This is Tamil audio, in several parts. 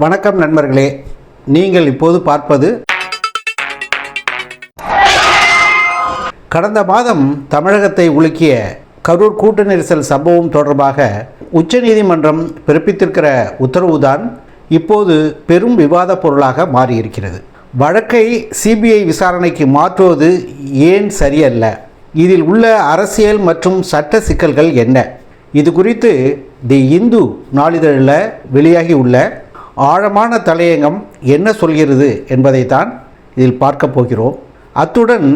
வணக்கம் நண்பர்களே. நீங்கள் இப்போது பார்ப்பது கடந்த மாதம் தமிழகத்தை உலுக்கிய கரூர் கூட்ட நெரிசல் சம்பவம் தொடர்பாக உச்சநீதிமன்றம் பிறப்பித்திருக்கிற உத்தரவுதான் இப்போது பெரும் விவாத பொருளாக மாறியிருக்கிறது. வழக்கை சிபிஐ விசாரணைக்கு மாற்றுவது ஏன் சரியல்ல? இதில் உள்ள அரசியல் மற்றும் சட்ட சிக்கல்கள் என்ன? இது குறித்து தி இந்து நாளிதழில் வெளியாகி உள்ள ஆழமான தலையங்கம் என்ன சொல்கிறது என்பதைத்தான் இதில் பார்க்க போகிறோம். அத்துடன்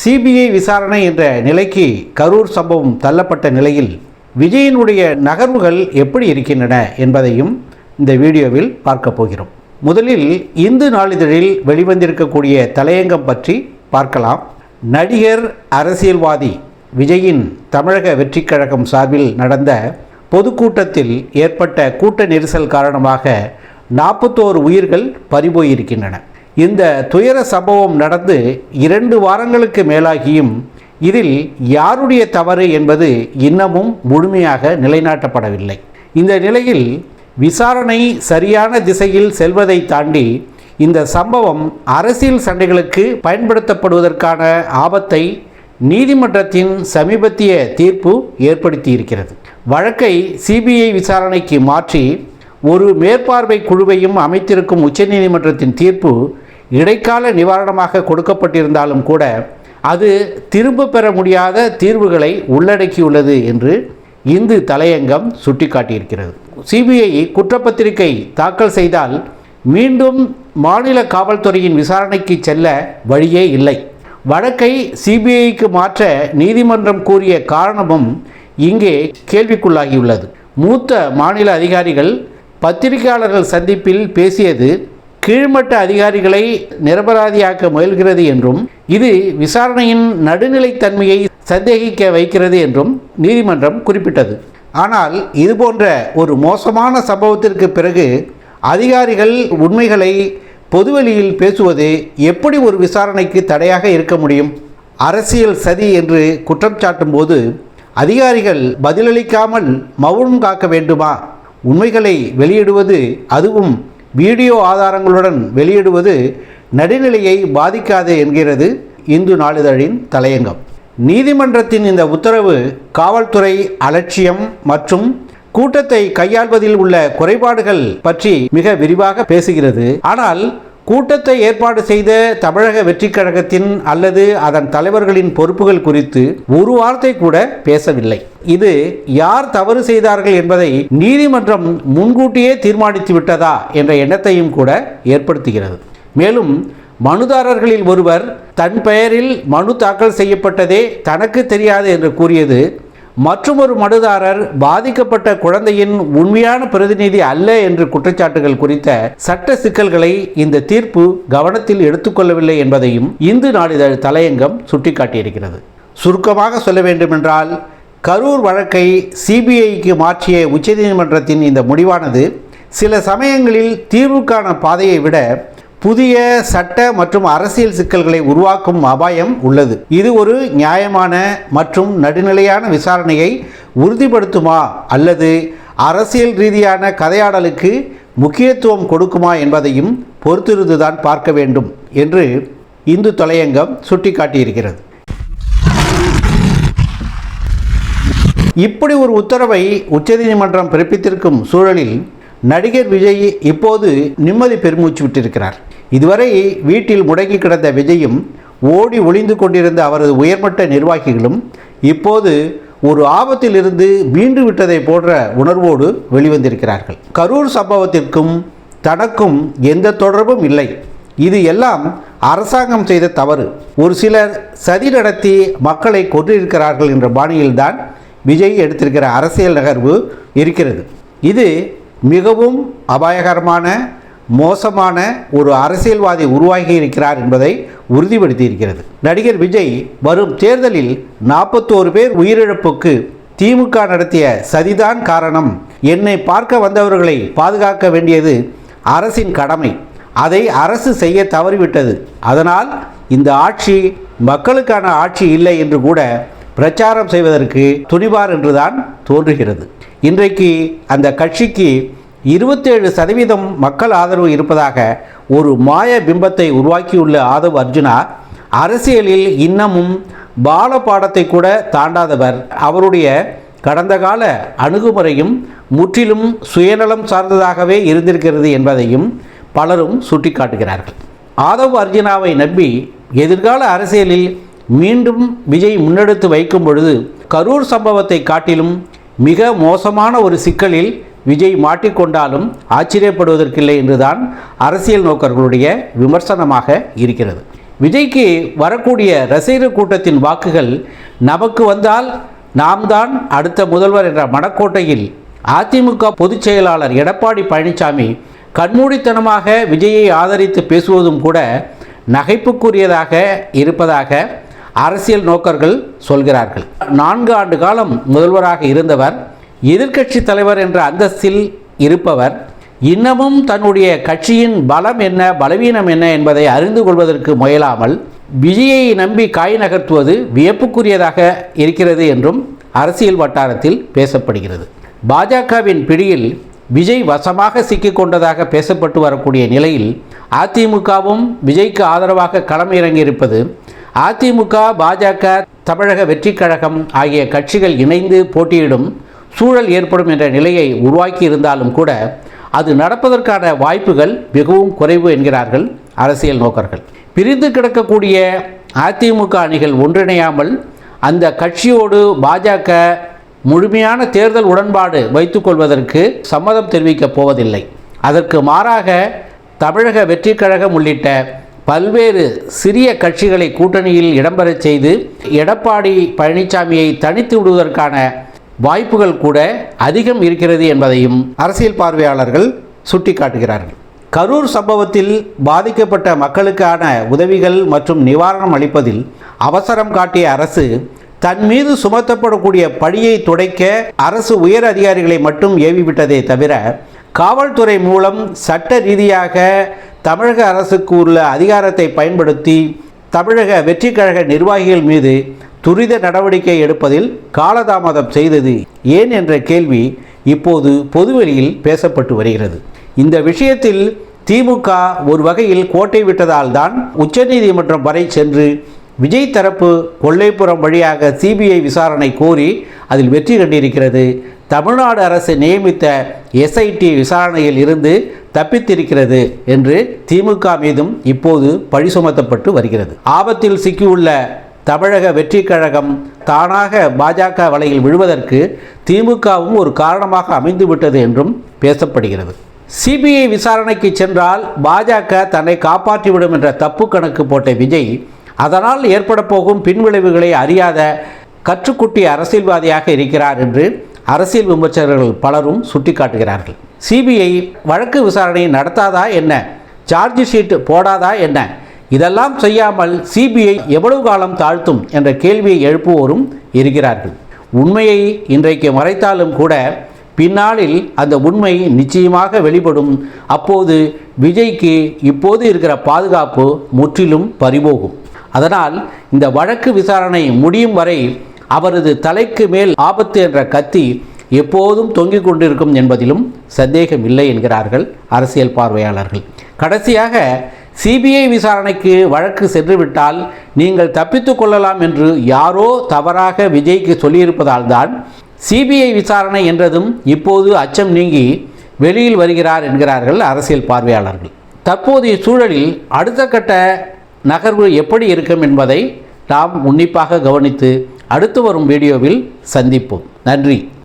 சிபிஐ விசாரணை என்ற நிலைக்கு கரூர் சம்பவம் தள்ளப்பட்ட நிலையில் விஜயனுடைய நகர்வுகள் எப்படி இருக்கின்றன என்பதையும் இந்த வீடியோவில் பார்க்க போகிறோம். முதலில் இந்து நாளிதழில் வெளிவந்திருக்கக்கூடிய தலையங்கம் பற்றி பார்க்கலாம். நடிகர் அரசியல்வாதி விஜயின் தமிழக வெற்றிக் கழகம் சார்பில் நடந்த பொதுக்கூட்டத்தில் ஏற்பட்ட கூட்ட நெரிசல் காரணமாக நாற்பத்தோரு உயிர்கள் பறிபோயிருக்கின்றன. இந்த துயர சம்பவம் நடந்து இரண்டு வாரங்களுக்கு மேலாகியும் இதில் யாருடைய தவறு என்பது இன்னமும் முழுமையாக நிலைநாட்டப்படவில்லை. இந்த நிலையில் விசாரணை சரியான திசையில் செல்வதை தாண்டி இந்த சம்பவம் அரசியல் சண்டைகளுக்கு பயன்படுத்தப்படுவதற்கான ஆபத்தை நீதிமன்றத்தின் சமீபத்திய தீர்ப்பு ஏற்படுத்தியிருக்கிறது. வழக்கை சிபிஐ விசாரணைக்கு மாற்றி ஒரு மேற்பார்வை குழுவையும் அமைத்திருக்கும் உச்சநீதிமன்றத்தின் தீர்ப்பு இடைக்கால நிவாரணமாக கொடுக்கப்பட்டிருந்தாலும் கூட அது திரும்ப பெற முடியாத தீர்வுகளை உள்ளடக்கியுள்ளது என்று இந்து தலையங்கம் சுட்டிக்காட்டியிருக்கிறது. சிபிஐ குற்றப்பத்திரிகை தாக்கல் செய்தால் மீண்டும் மாநில காவல்துறையின் விசாரணைக்கு செல்ல வழியே இல்லை. வழக்கை சிபிஐக்கு மாற்ற நீதிமன்றம் கூறிய காரணமும் இங்கே கேள்விக்குள்ளாகியுள்ளது. மூத்த மாநில அதிகாரிகள் பத்திரிகையாளர்கள் சந்திப்பில் பேசியது கீழ்மட்ட அதிகாரிகளை நிரபராதியாக்க முயல்கிறது என்றும் இது விசாரணையின் நடுநிலைத்தன்மையை சந்தேகிக்க வைக்கிறது என்றும் நீதிமன்றம் குறிப்பிட்டது. ஆனால் இதுபோன்ற ஒரு மோசமான சம்பவத்திற்கு பிறகு அதிகாரிகள் உண்மைகளை பொதுவெளியில் பேசுவது எப்படி ஒரு விசாரணைக்கு தடையாக இருக்க முடியும்? அரசியல் சதி என்று குற்றம் சாட்டும்போது அதிகாரிகள் பதிலளிக்காமல் மௌனம் காக்க வேண்டுமா? உண்மைகளை வெளியிடுவது அதுவும் வீடியோ ஆதாரங்களுடன் வெளியிடுவது நடுநிலையை பாதிக்காது என்கிறது இந்து நாளிதழின் தலையங்கம். நீதிமன்றத்தின் இந்த உத்தரவு காவல்துறை அலட்சியம் மற்றும் கூட்டத்தை கையாள்வதில் உள்ள குறைபாடுகள் பற்றி மிக விரிவாக பேசுகிறது. ஆனால் கூட்டத்தை ஏற்பாடு செய்த தமிழக வெற்றிக் கழகத்தின் அல்லது அதன் தலைவர்களின் பொறுப்புகள் குறித்து ஒரு வார்த்தை கூட பேசவில்லை. இது யார் தவறு செய்தார்கள் என்பதை நீதிமன்றம் முன்கூட்டியே தீர்மானித்து விட்டதா என்ற எண்ணத்தையும் கூட ஏற்படுத்துகிறது. மேலும் மனுதாரர்களில் ஒருவர் தன் பெயரில் மனு தாக்கல் செய்யப்பட்டதே தனக்கு தெரியாது என்று கூறியது மற்றொரு மனுதாரர் பாதிக்கப்பட்ட குழந்தையின் உண்மையான பிரதிநிதி அல்ல என்று குற்றச்சாட்டுகள் குறித்த சட்ட சிக்கல்களை இந்த தீர்ப்பு கவனத்தில் எடுத்துக்கொள்ளவில்லை என்பதையும் இந்து நாளிதழ் தலையங்கம் சுட்டிக்காட்டியிருக்கிறது. சுருக்கமாக சொல்ல வேண்டுமென்றால் கரூர் வழக்கை சிபிஐக்கு மாற்றிய உச்சநீதிமன்றத்தின் இந்த முடிவானது சில சமயங்களில் தீர்வுக்கான பாதையை விட புதிய சட்ட மற்றும் அரசியல் சிக்கல்களை உருவாக்கும் அபாயம் உள்ளது. இது ஒரு நியாயமான மற்றும் நடுநிலையான விசாரணையை உறுதிப்படுத்துமா அல்லது அரசியல் ரீதியான கதையாடலுக்கு முக்கியத்துவம் கொடுக்குமா என்பதையும் பொறுத்திருந்துதான் பார்க்க வேண்டும் என்று இந்து தலையங்கம் சுட்டிக்காட்டியிருக்கிறது. இப்படி ஒரு உத்தரவை உச்சநீதிமன்றம் பிறப்பித்திருக்கும் சூழலில் நடிகர் விஜய் இப்போது நிம்மதி பெருமூச்சு விட்டிருக்கிறார். இதுவரை வீட்டில் முடங்கி கிடந்த விஜயும் ஓடி ஒளிந்து கொண்டிருந்த அவரது உயர்மட்ட நிர்வாகிகளும் இப்போது ஒரு ஆபத்திலிருந்து மீண்டு விட்டதை போன்ற உணர்வோடு வெளிவந்திருக்கிறார்கள். கரூர் சம்பவத்திற்கும் தனக்கும் எந்த தொடர்பும் இல்லை. இது எல்லாம் அரசாங்கம் செய்த தவறு. ஒரு சிலர் சதி நடத்தி மக்களை கொன்றிருக்கிறார்கள் என்ற பாணியில்தான் விஜய் எடுத்திருக்கிற அரசியல் நகர்வு இருக்கிறது. இது மிகவும் அபாயகரமான மோசமான ஒரு அரசியல்வாதி உருவாகி இருக்கிறார் என்பதை உறுதிப்படுத்தி இருக்கிறது. நடிகர் விஜய் வரும் தேர்தலில் நாற்பத்தோரு பேர் உயிரிழப்புக்கு திமுக நடத்திய சதிதான் காரணம். என்னை பார்க்க வந்தவர்களை பாதுகாக்க வேண்டியது அரசின் கடமை. அதை அரசு செய்ய தவறிவிட்டது. அதனால் இந்த ஆட்சி மக்களுக்கான ஆட்சி இல்லை என்று கூட பிரச்சாரம் செய்வதற்கு துணிவார் என்றுதான் தோன்றுகிறது. இன்றைக்கு அந்த கட்சிக்கு இருபத்தேழு சதவீதம் மக்கள் ஆதரவு இருப்பதாக ஒரு மாய பிம்பத்தை உருவாக்கியுள்ள ஆதவ் அர்ஜுனா அரசியலில் இன்னமும் பால பாடத்தை கூட தாண்டாதவர். அவருடைய கடந்த கால அணுகுமுறையும் முற்றிலும் சுயநலம் சார்ந்ததாகவே இருந்திருக்கிறது என்பதையும் பலரும் சுட்டிக்காட்டுகிறார்கள். ஆதவ் அர்ஜுனாவை நம்பி எதிர்கால அரசியலில் மீண்டும் விஜய் முன்னெடுத்து வைக்கும் பொழுது கரூர் சம்பவத்தை காட்டிலும் மிக மோசமான ஒரு சிக்கலில் விஜய் மாட்டிக்கொண்டாலும் ஆச்சரியப்படுவதற்கில்லை என்றுதான் அரசியல் நோக்கர்களுடைய விமர்சனமாக இருக்கிறது. விஜய்க்கு வரக்கூடிய ரசிகர் கூட்டத்தின் வாக்குகள் நமக்கு வந்தால் நாம் தான் அடுத்த முதல்வர் என்ற மனக்கோட்டையில் அதிமுக பொதுச் செயலாளர் எடப்பாடி பழனிசாமி கண்மூடித்தனமாக விஜயை ஆதரித்து பேசுவதும் கூட நகைப்புக்குரியதாக இருப்பதாக அரசியல் நோக்கர்கள் சொல்கிறார்கள். நான்கு ஆண்டு காலம் முதல்வராக இருந்தவர் எதிர்க்கட்சி தலைவர் என்ற அந்தஸ்தில் இருப்பவர் இன்னமும் தன்னுடைய கட்சியின் பலம் என்ன பலவீனம் என்ன என்பதை அறிந்து கொள்வதற்கு முயலாமல் விஜயை நம்பி காய் நகர்த்துவது வியப்புக்குரியதாக இருக்கிறது என்றும் அரசியல் வட்டாரத்தில் பேசப்படுகிறது. பாஜகவின் பிடியில் விஜய் வசமாக சிக்கிக்கொண்டதாக பேசப்பட்டு வரக்கூடிய நிலையில் அதிமுகவும் விஜய்க்கு ஆதரவாக களம் இறங்கியிருப்பது அதிமுக பாஜக தமிழக வெற்றிக் கழகம் ஆகிய கட்சிகள் இணைந்து போட்டியிடும் சூழல் ஏற்படும் என்ற நிலையை உருவாக்கி இருந்தாலும் கூட அது நடப்பதற்கான வாய்ப்புகள் மிகவும் குறைவு என்கிறார்கள் அரசியல் நோக்கர்கள். பிரிந்து கிடக்கக்கூடிய அதிமுக அணிகள் ஒன்றிணையாமல் அந்த கட்சியோடு பாஜக முழுமையான தேர்தல் உடன்பாடு வைத்துக்கொள்வதற்கு சம்மதம் தெரிவிக்கப் போவதில்லை. அதற்கு மாறாக தமிழக வெற்றிக் கழகம் உள்ளிட்ட பல்வேறு சிறிய கட்சிகளை கூட்டணியில் இடம்பெறச் செய்து எடப்பாடி பழனிசாமியை தனித்து விடுவதற்கான வாய்ப்புகள் கூட அதிகம் இருக்கிறது என்பதையும் அரசியல் பார்வையாளர்கள் சுட்டிக்காட்டுகிறார்கள். கரூர் சம்பவத்தில் பாதிக்கப்பட்ட மக்களுக்கான உதவிகள் மற்றும் நிவாரணம் அளிப்பதில் அவசரம் காட்டிய அரசு தன் மீது சுமத்தப்படக்கூடிய பழியை துடைக்க அரசு உயர் அதிகாரிகளை மட்டும் ஏவிவிட்டதே தவிர காவல்துறை மூலம் சட்ட ரீதியாக தமிழக அரசுக்கு உள்ள அதிகாரத்தை பயன்படுத்தி தமிழக வெற்றிக்கழக நிர்வாகிகள் மீது துரித நடவடிக்கை எடுப்பதில் காலதாமதம் செய்தது ஏன் என்ற கேள்வி இப்போது பொதுவெளியில் பேசப்பட்டு வருகிறது. இந்த விஷயத்தில் திமுக ஒரு வகையில் கோட்டை விட்டதால் தான் உச்சநீதிமன்றம் வரை சென்று விஜய் தரப்பு கொள்ளைப்புறம் வழியாக சிபிஐ விசாரணை கோரி அதில் வெற்றி கண்டிருக்கிறது. தமிழ்நாடு அரசு நியமித்த எஸ்ஐடி விசாரணையில் இருந்து தப்பித்திருக்கிறது என்று திமுக மீதும் இப்போது பழி சுமத்தப்பட்டு வருகிறது. ஆபத்தில் சிக்கியுள்ள தமிழக வெற்றி கழகம் தானாக பாஜக வலையில் விழுவதற்கு திமுகவும் ஒரு காரணமாக அமைந்துவிட்டது என்றும் பேசப்படுகிறது. சிபிஐ விசாரணைக்கு சென்றால் பாஜக தன்னை காப்பாற்றிவிடும் என்ற தப்பு கணக்கு போட்ட விஜய் அதனால் ஏற்பட போகும் பின்விளைவுகளை அறியாத கற்றுக்குட்டி அரசியல்வாதியாக இருக்கிறார் என்று அரசியல் விமர்சகர்கள் பலரும் சுட்டிக்காட்டுகிறார்கள். சிபிஐ வழக்கு விசாரணை நடத்தாதா என்ன? சார்ஜ் ஷீட் போடாதா என்ன? இதெல்லாம் செய்யாமல் சிபிஐ எவ்வளவு காலம் தாழ்த்தும் என்ற கேள்வியை எழுப்புவோரும் இருக்கிறார்கள். உண்மையை இன்றைக்கு மறைத்தாலும் கூட பின்னாளில் அந்த உண்மை நிச்சயமாக வெளிப்படும். அப்போது விஜய்க்கு இப்போது இருக்கிற பாதுகாப்பு முற்றிலும் பறிபோகும். அதனால் இந்த வழக்கு விசாரணை முடியும் வரை அவரது தலைக்கு மேல் ஆபத்து என்ற கத்தி எப்போதும் தொங்கிக் கொண்டிருக்கும் என்பதிலும் சந்தேகம் இல்லை என்கிறார்கள் அரசியல் பார்வையாளர்கள். கடைசியாக சிபிஐ விசாரணைக்கு வழக்கு சென்றுவிட்டால் நீங்கள் தப்பித்து கொள்ளலாம் என்று யாரோ தவறாக விஜய்க்கு சொல்லியிருப்பதால் தான் சிபிஐ விசாரணை என்றதும் இப்போது அச்சம் நீங்கி வெளியில் வருகிறார் என்கிறார்கள் அரசியல் பார்வையாளர்கள். தற்போதைய சூழலில் அடுத்த கட்ட நகர்வு எப்படி இருக்கும் என்பதை நாம் உன்னிப்பாக கவனித்து அடுத்து வரும் வீடியோவில் சந்திப்போம். நன்றி.